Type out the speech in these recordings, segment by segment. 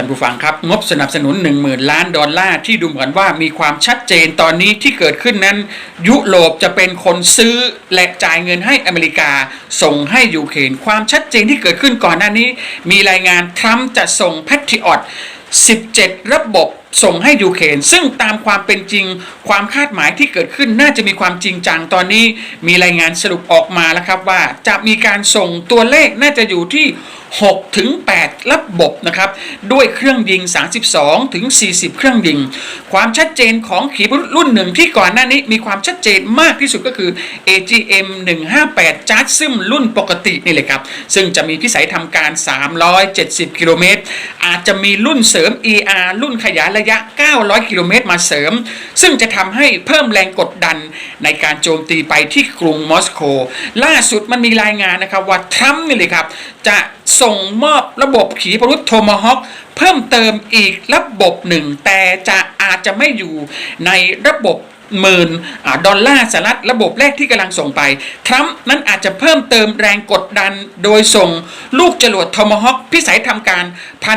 ท่านผู้ฟังครับ งบสนับสนุน 10,000 ล้านดอลลาร์ที่ดูเหมือนว่ามีความชัดเจนตอนนี้ที่เกิดขึ้นนั้น ยุโรปจะเป็นคนซื้อและจ่ายเงินให้อเมริกา ส่งให้ยูเครนความชัดเจนที่เกิดขึ้นก่อนหน้านี้ มีรายงานทรัมป์จะส่งแพทริออต17 ระบบส่งให้ยูเครนซึ่งตามความเป็นจริงความคาดหมายที่เกิดขึ้นน่าจะมีความจริงจังตอนนี้ มีรายงานสรุปออกมาแล้วครับว่าจะมีการส่งตัวเลขน่าจะอยู่ที่ 6ถึง8ระบบนะครับด้วยเครื่องยิง 32ถึง40 เครื่องยิง ความชัดเจนของขีปนาวุธรุ่นหนึ่งที่ก่อนหน้านี้มีความชัดเจนมากที่สุดก็คือ AGM 158จัดซึมรุ่นปกตินี่เลยครับ ซึ่งจะมีพิสัยทำการ 370 กิโลเมตร อาจจะมีรุ่นเสริม ER รุ่นขยายระยะ 900 กิโลเมตรมาเสริม ซึ่งจะทำให้เพิ่มแรงกดดันในการโจมตีไปที่กรุงมอสโก ล่าสุดมันมีรายงานนะครับว่าทรัมป์นี่เลยครับจะส่งมอบระบบขีปนาวุธโทมาฮอคเพิ่มเติมอีกระบบหนึ่ง แต่จะอาจจะไม่อยู่ในระบบ หมื่นดอลลาร์สหรัฐระบบแรกที่กำลังส่งไป ทรัมป์นั้นอาจจะเพิ่มเติมแรงกดดันโดยส่งลูกจรวดโทมฮอคพิสัยทำการ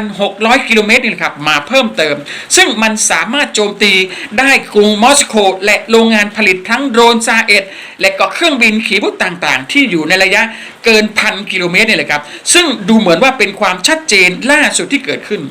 1,600 กิโลเมตรนี่แหละครับ มาเพิ่มเติม ซึ่งมันสามารถโจมตีได้กรุงมอสโกและโรงงานผลิตทั้งโดรนซาเอ็ดและก็เครื่องบินขีปนาวุธต่างๆ ที่อยู่ในระยะเกินพันกิโลเมตรนี่แหละครับ ซึ่งดูเหมือนว่าเป็นความชัดเจนล่าสุดที่เกิดขึ้น